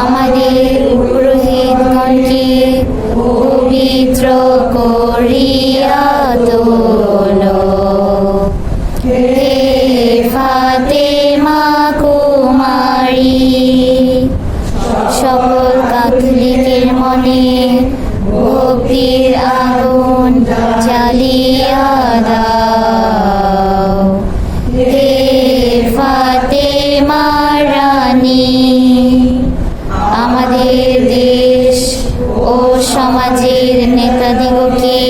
আমাদের পুরোহিতগণকে পবিত্র করিয়া মনে ভক্তির আগুন জ্বালিয়া দাও। হে ফাতেমা রানী, আমাদের দেশ ও সমাজের নেতাদিগকে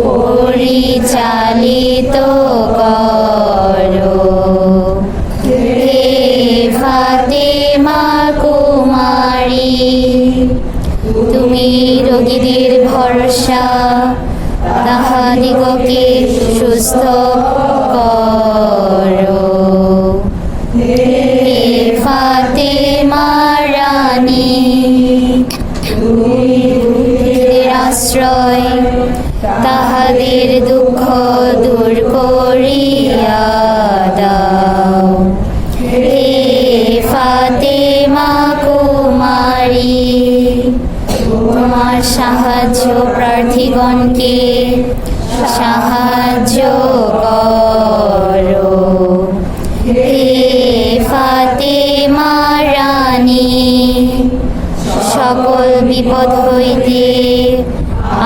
পরিচালিত করো। হে ফাতেমা রোগীদের ভরসা তাহাদিগকে সুস্থ করো। প্রার্থীগণকে সাহায্য করো। হে ফাতেমা রানী, সকল বিপদ হইতে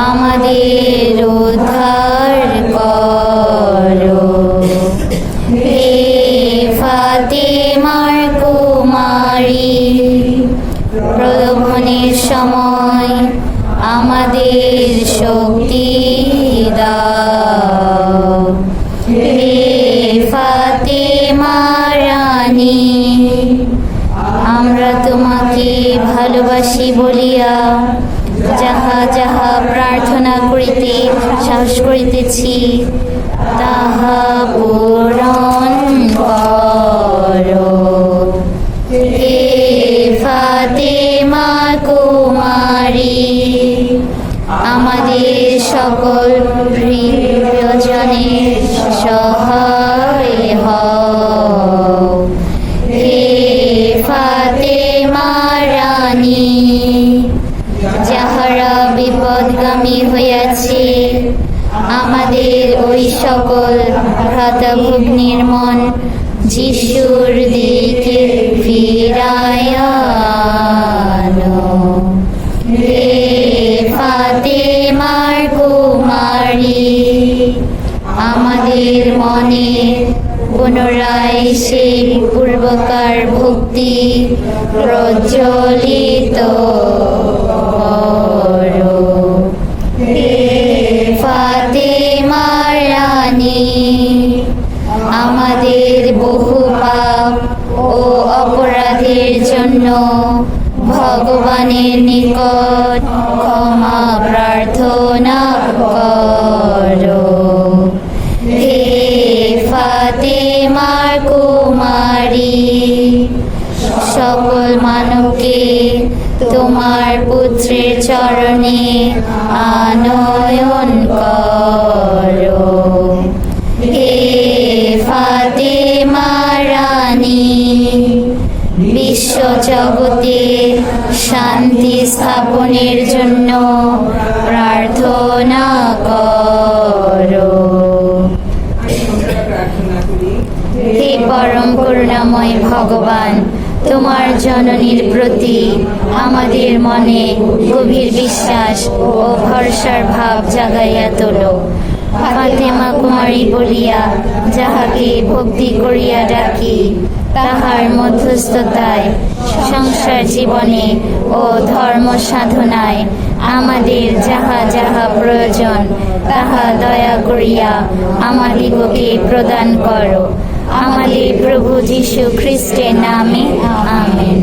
আমাদের উদ্ধার করো। হে ফাতেমার কুমারী, প্রলোভনের সময় আমাদের শক্তি দাও। হে ফাতেমা রানী, আমরা তোমাকে ভালোবাসি বলিয়া যাহা যাহা প্রার্থনা করিতে, সাহস করিতেছি, তাহা পূরণ করো। হে ফাতেমা আমাদের সকল প্রিয়জনের সহায় হে ফাতেমা রানী, যাহারা বিপদগামী হইয়াছে, আমাদের ওই সকল ভ্রাতা ভগ্নির মন যিশুর দিকে ফিরায়া কুমারী, আমাদের মনে পুনরায় সেই পূর্বকার ভক্তি প্রজ্বলিত আমাদের বহু পাপ ও অপরাধের জন্য ভগবানের নিকট প্রার্থনা করো। হে ফাতেমার কুমারী সকল মানবকে তোমার পুত্রের চরণে আনয়ন জগতে শান্তি স্থাপনের জন্য প্রার্থনা করো। হে পরম করুণাময় ভগবান, তোমার জননীর প্রতি আমাদের মনে গভীর বিশ্বাস ও ভরসার ভাব জাগাইয়া তোলো। ফাতেমা কুমারী বলিয়া, যাহাকে ভক্তি করিয়া ডাকি তাহার মধ্যস্থতায়, সংসার জীবনে ও ধর্ম সাধনায় আমাদের যাহা যাহা প্রয়োজন, তাহা দয়া করিয়া আমাদিগকে প্রদান করো। আমাদের প্রভু যীশু খ্রিস্টের নামে, আমেন।